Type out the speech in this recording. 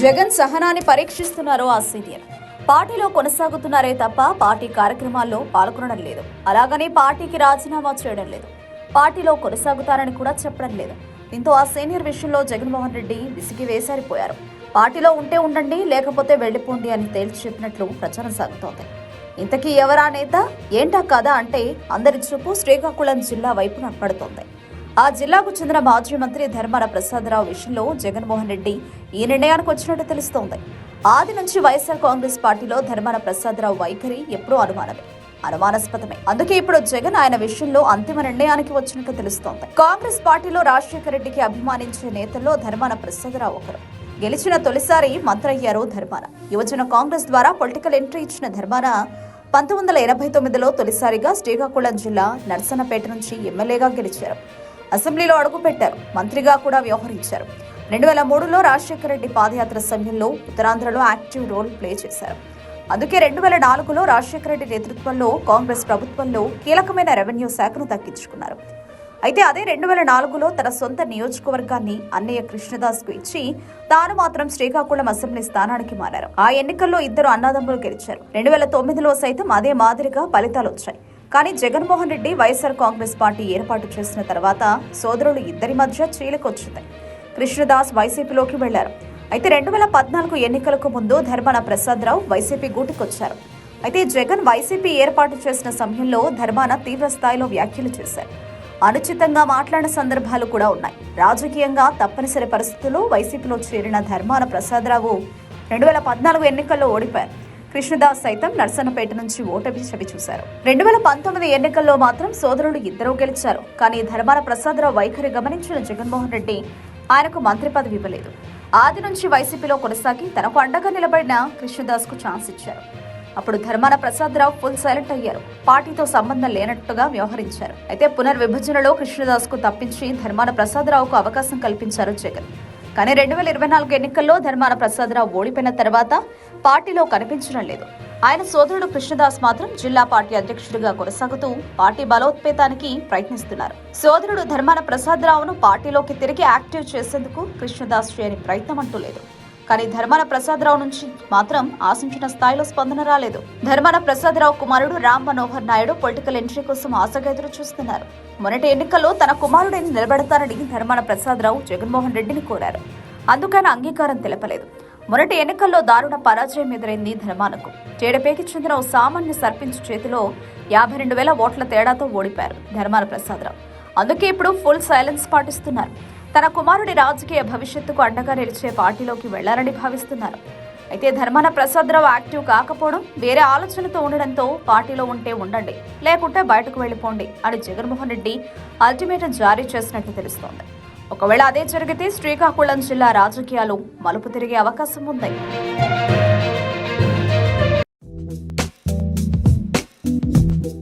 జగన్ సహనాన్ని పరీక్షిస్తున్నారు ఆ సీనియర్ పార్టీలో కొనసాగుతున్నారే తప్ప పార్టీ కార్యక్రమాల్లో పాల్గొనడం లేదు. అలాగనే పార్టీకి రాజీనామా చేయడం లేదు. పార్టీలో కొనసాగుతారని కూడా చెప్పడం లేదు. దీంతో ఆ సీనియర్ విషయంలో జగన్మోహన్ రెడ్డి విసిగి వేసారిపోయారు పార్టీలో ఉంటే ఉండండి లేకపోతే వెళ్ళిపోండి అని తేల్చి చెప్పినట్లు ప్రచారం సాగుతోంది. ఇంతకీ ఎవరా నేత? ఏంటా కదా అంటే అందరి చూపు శ్రీకాకుళం జిల్లా వైపు పడుతోంది. ఆ జిల్లాకు చెందిన మాజీ మంత్రి ధర్మాన ప్రసాదరావు విషయంలో జగన్మోహన్ రెడ్డి ఈ నిర్ణయానికి వచ్చినట్టు తెలుస్తోంది. ఆది నుంచి వైఎస్ఆర్ కాంగ్రెస్ పార్టీలో ధర్మాన ప్రసాదరావు వైఖరి ఎప్పుడూ అనుమానమే అనుమానాస్పదమే. అందుకే ఇప్పుడు జగన్ ఆయన విషయంలో అంతిమ నిర్ణయానికి వచ్చినట్టు తెలుస్తోంది. కాంగ్రెస్ పార్టీలో రాజశేఖర రెడ్డికి అభిమానించే నేతల్లో ధర్మాన ప్రసాదరావు ఒకరు. గెలిచిన తొలిసారి మంత్రి అయ్యారు ధర్మాన. యువజన కాంగ్రెస్ ద్వారా పొలిటికల్ ఎంట్రీ ఇచ్చిన ధర్మాన పంతొమ్మిది వందల ఎనభై తొమ్మిదిలో తొలిసారిగా శ్రీకాకుళం జిల్లా నర్సన్నపేట నుంచి ఎమ్మెల్యేగా గెలిచారు. అసెంబ్లీలో అడుగుపెట్టారు మంత్రిగా కూడా వ్యవహరించారు. రెండు వేల మూడులో రాజశేఖర రెడ్డి పాదయాత్ర సమయంలో ఉత్తరాంధ్రలో యాక్టివ్ రోల్ ప్లే చేశారు. అందుకే రెండు వేల నాలుగులో రాజశేఖర రెడ్డి నేతృత్వంలో కాంగ్రెస్ ప్రభుత్వంలో కీలకమైన రెవెన్యూ శాఖను దక్కించుకున్నారు. అయితే అదే రెండు వేల నాలుగులో తన సొంత నియోజకవర్గాన్ని అన్నయ్య కృష్ణదాస్కు ఇచ్చి తాను మాత్రం శ్రీకాకుళం అసెంబ్లీ స్థానానికి మారారు. ఆ ఎన్నికల్లో ఇద్దరు అన్నదమ్ములు గెలిచారు. రెండు వేల తొమ్మిదిలో సైతం అదే మాదిరిగా ఫలితాలు వచ్చాయి. కానీ జగన్మోహన్ రెడ్డి వైఎస్ఆర్ కాంగ్రెస్ పార్టీ ఏర్పాటు చేసిన తర్వాత సోదరులు ఇద్దరి మధ్య చీలికొచ్చింది. కృష్ణదాస్ వైసీపీలోకి వెళ్ళారు. అయితే రెండు వేల పద్నాలుగు ఎన్నికలకు ముందు ధర్మాన ప్రసాదరావు వైసీపీ గూటికొచ్చారు. అయితే జగన్ వైసీపీ ఏర్పాటు చేసిన సమయంలో ధర్మాన తీవ్ర స్థాయిలో వ్యాఖ్యలు చేశారు. అనుచితంగా మాట్లాడిన సందర్భాలు కూడా ఉన్నాయి. రాజకీయంగా తప్పనిసరి పరిస్థితుల్లో వైసీపీలో చేరిన ధర్మాన ప్రసాదరావు రెండు వేల పద్నాలుగు ఎన్నికల్లో ఓడిపోయారు. కృష్ణదాస్ సైతం నర్సన్నపేట నుంచి ఓటమి చవి చూశారు. రెండు వేల పంతొమ్మిది ఎన్నికల్లో మాత్రం సోదరులు ఇద్దరూ గెలిచారు. కానీ ధర్మాన ప్రసాదరావు వైఖరి గమనించిన జగన్మోహన్ రెడ్డి ఆయనకు మంత్రి పదవి ఇవ్వలేదు. ఆది నుంచి వైసీపీలో కొనసాగి తనకు అండగా నిలబడిన కృష్ణదాస్కు ఛాన్స్ ఇచ్చారు. అప్పుడు ధర్మాన ప్రసాదరావు ఫుల్ సైలెంట్ అయ్యారు. పార్టీతో సంబంధం లేనట్టుగా వ్యవహరించారు. అయితే పునర్విభజనలో కృష్ణదాస్కు తప్పించి ధర్మాన ప్రసాదరావుకు అవకాశం కల్పించారు జగన్. కానీ రెండు వేల ఇరవై నాలుగు ఎన్నికల్లో ధర్మాన ప్రసాదరావు ఓడిపోయిన తర్వాత పార్టీలో కనిపించడం లేదు. ఆయన సోదరుడు కృష్ణదాస్ మాత్రం జిల్లా పార్టీ అధ్యక్షుడిగా కొనసాగుతూ పార్టీ బలోత్పేతానికి ప్రయత్నిస్తున్నారు. సోదరుడు ధర్మాన ప్రసాదరావును పార్టీలోకి తిరిగి యాక్టివ్ చేసేందుకు కృష్ణదాస్ చేయని ప్రయత్నం అంటూ లేదు. కానీ ధర్మాన ప్రసాదరావు నుంచి మాత్రం ఆశించిన స్థాయిలో స్పందన రాలేదు. ధర్మాన ప్రసాదరావు కుమారుడు రామ్ మనోహర్ నాయుడు పొలిటికల్ ఎంట్రీ కోసం ఆశగా ఎదురు చూస్తున్నారు. మొన్నటి ఎన్నికల్లో తన కుమారుడిని నిలబెడతారని ధర్మాన ప్రసాదరావు జగన్మోహన్ రెడ్డిని కోరారు. అందుకని అంగీకారం తెలపలేదు. మొన్నటి ఎన్నికల్లో దారుణ పరాజయం ఎదురైంది ధర్మానకు. జేడపేకి చెందిన ఓ సామాన్య సర్పంచ్ చేతిలో యాభై రెండు వేల ఓట్ల తేడాతో ఓడిపారు ధర్మాన ప్రసాదరావు. అందుకే ఇప్పుడు ఫుల్ సైలెన్స్ పాటిస్తున్నారు. తన కుమారుడి రాజకీయ భవిష్యత్తుకు అండగా నిలిచే పార్టీలోకి వెళ్ళారని భావిస్తున్నారు. అయితే ధర్మాన ప్రసాదరావు యాక్టివ్ కాకపోవడం వేరే ఆలోచనతో ఉండడంతో పార్టీలో ఉంటే ఉండండి లేకుంటే బయటకు వెళ్ళిపోండి అని జగన్మోహన్ రెడ్డి అల్టిమేటం జారీ చేసినట్లు తెలుస్తోంది. ఒకవేళ అదే జరిగితే శ్రీకాకుళం జిల్లా రాజకీయాలు మలుపు తిరిగే అవకాశం ఉంది.